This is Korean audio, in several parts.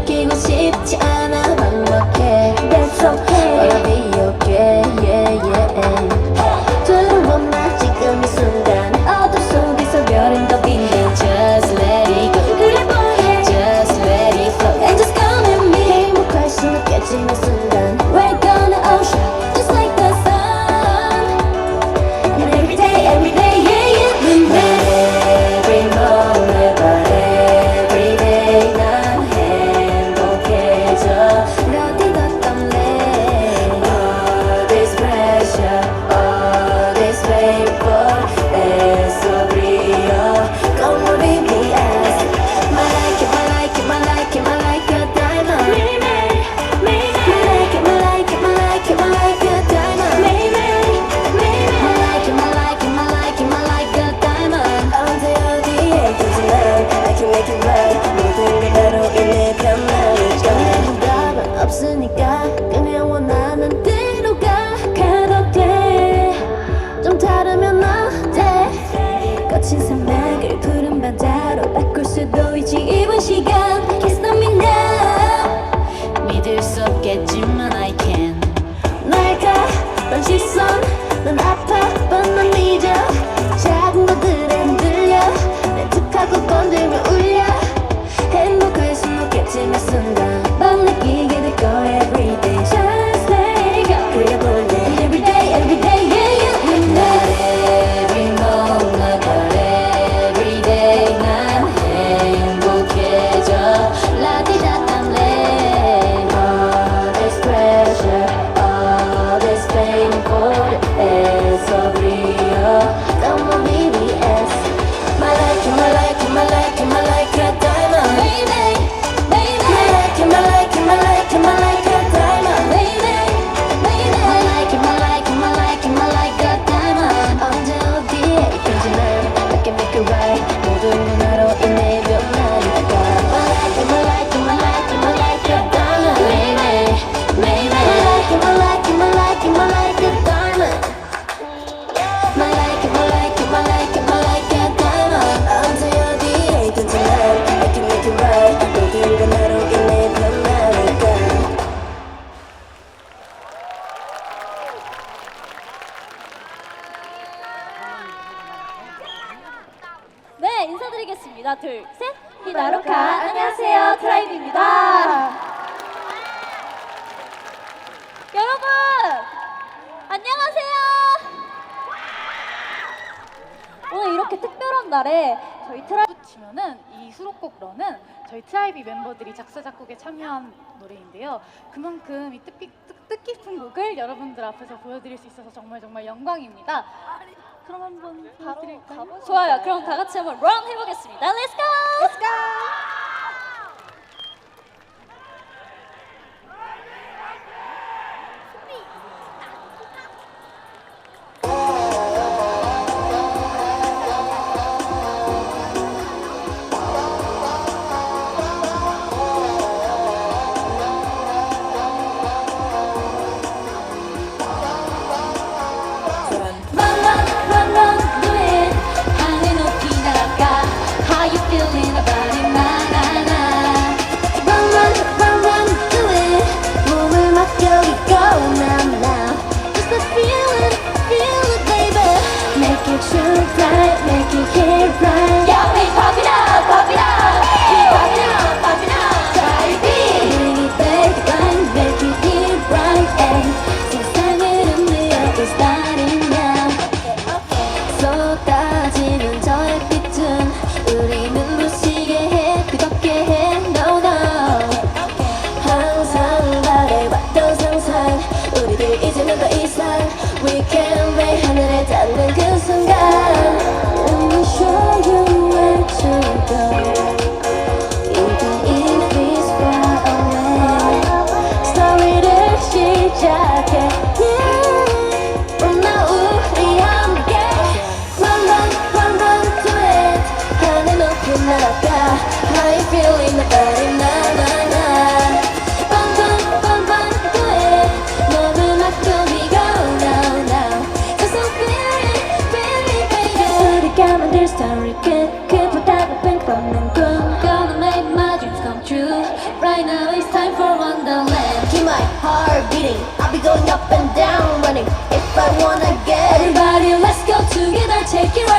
뺏기고 싶지 않아 넉넉해 That's okay Wanna be 是你该 하겠습니다. 둘, 셋. 히나로카 안녕하세요 트라이브입니다. 여러분 안녕하세요. 오늘 이렇게 특별한 날에 저희 트라이브 치면은 이 수록곡 런은 저희 트라이비 멤버들이 작사 작곡에 참여한 노래인데요. 그만큼 이 뜻깊, 뜻깊은 곡을 여러분들 앞에서 보여드릴 수 있어서 정말 정말 영광입니다. 그럼 한번 바로 가보 좋아요. 그럼 다 같이 한번 런 해보겠습니다. Let's go! Let's go! I'll be going up and down running. If I wanna get Everybody let's go together Take it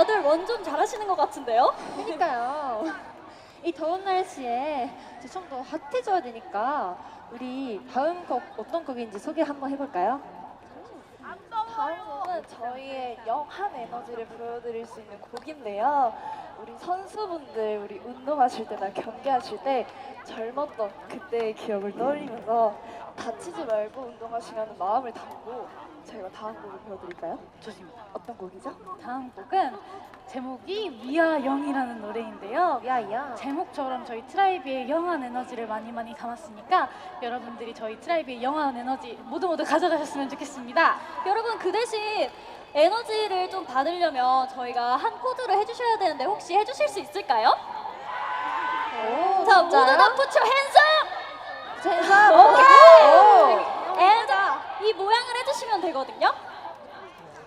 다들 런좀 잘하시는 것 같은데요? 그러니까요. 이 더운 날씨에 좀 더 핫해져야 되니까 우리 다음 곡 어떤 곡인지 소개 한번 해볼까요? 다음 곡은 저희의 영한 에너지를 보여드릴 수 있는 곡인데요. 우리 선수분들 우리 운동하실 때나 경기하실 때 젊었던 그때의 기억을 떠올리면서 다치지 말고 운동하시라는 마음을 담고 저희가 다음 곡을 보여드릴까요? 좋습니다. 어떤 곡이죠? 다음 곡은 제목이 위아 영이라는 노래인데요. 야야. 제목처럼 저희 트라이비의 영한 에너지를 많이 많이 담았으니까 여러분들이 저희 트라이비의 영한 에너지 모두 모두 가져가셨으면 좋겠습니다. 여러분 그 대신 에너지를 좀 받으려면 저희가 한 코드를 해주셔야 되는데 혹시 해주실 수 있을까요? 오, 자 모두 다 hands up! 제사 오케이! 이 모양을 해주시면 되거든요.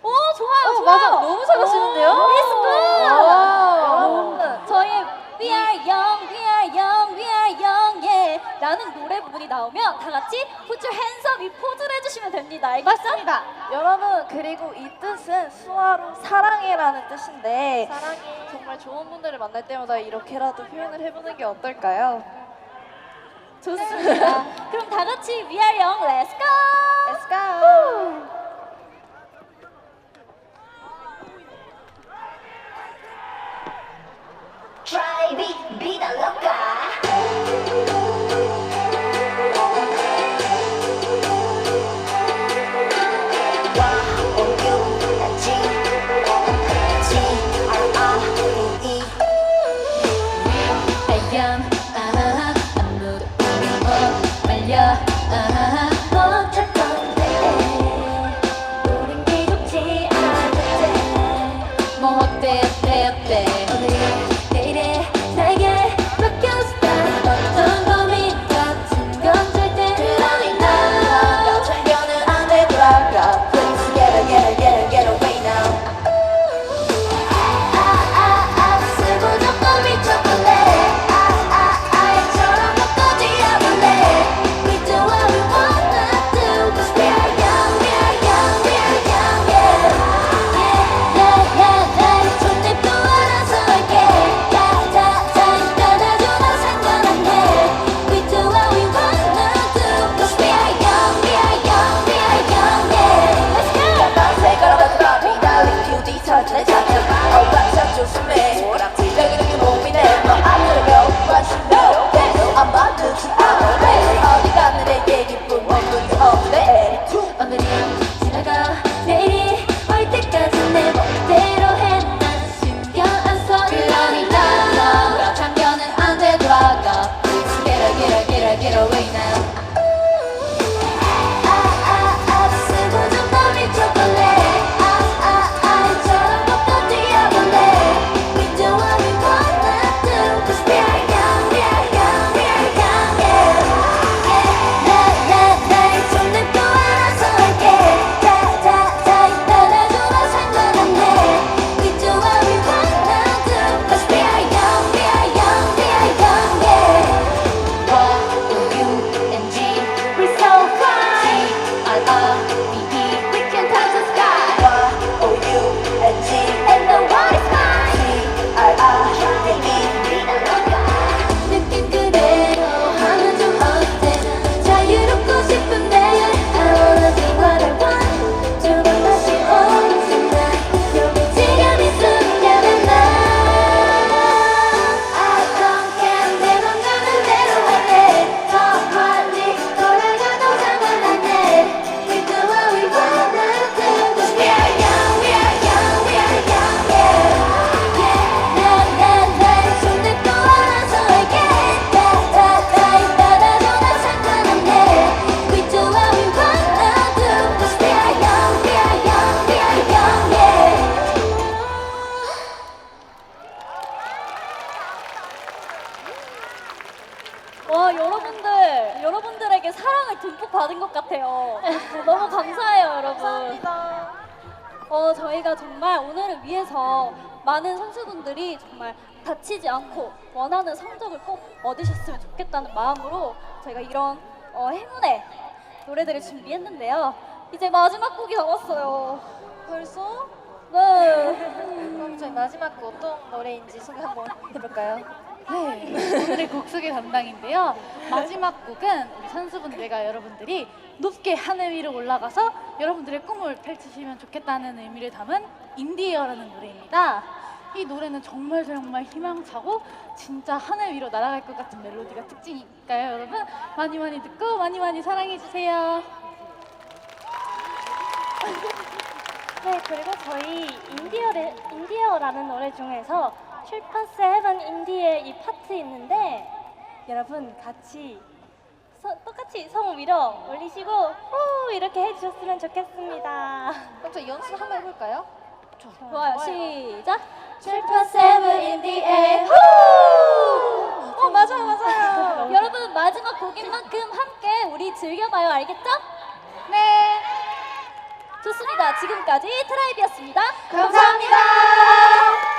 오 좋아요 어, 좋아요 맞아. 너무 잘하시는데요? It's good! 여러분. 저희의 We are young, we are young, we are young, yeah 라는 노래 부분이 나오면 다 같이 put your hands up 이 포즈를 해주시면 됩니다. 알겠죠? 맞습니다. 여러분 그리고 이 뜻은 수화로 사랑해라는 뜻인데 사랑해. 정말 좋은 분들을 만날 때마다 이렇게라도 표현을 해보는 게 어떨까요? 좋습니다. 그럼 다 같이! Let's go. Try 사랑을 듬뿍 받은 것 같아요. 너무 감사해요 여러분. 어 저희가 정말 오늘을 위해서 많은 선수분들이 정말 다치지 않고 원하는 성적을 꼭 얻으셨으면 좋겠다는 마음으로 저희가 이런 어, 행운의 노래들을 준비했는데요. 이제 마지막 곡이 남았어요. 벌써? 네. 그럼 저희 마지막 곡 어떤 노래인지 소개 한번 해볼까요? 네, 오늘의 곡 소개 담당인데요. 마지막 곡은 우리 선수분들과 여러분들이 높게 하늘 위로 올라가서 여러분들의 꿈을 펼치시면 좋겠다는 의미를 담은 인디어라는 노래입니다. 이 노래는 정말 정말 희망차고 진짜 하늘 위로 날아갈 것 같은 멜로디가 특징이니까요, 여러분 많이 많이 듣고 많이 많이 사랑해 주세요. 네, 그리고 저희 인디어를, 인디어라는 노래 중에서 슈퍼 세븐 인디의 이 파트 있는데 여러분 같이 서- 똑같이 손 위로 올리시고 후 이렇게 해주셨으면 좋겠습니다. 그럼 저희 연습 한번 해볼까요? 좋아요. 시작. 슈퍼 세븐 the air 어 맞아요 맞아요. 여러분 마지막 곡인 만큼 함께 우리 즐겨봐요 알겠죠? 네. 좋습니다. 지금까지 트라이비였습니다. 감사합니다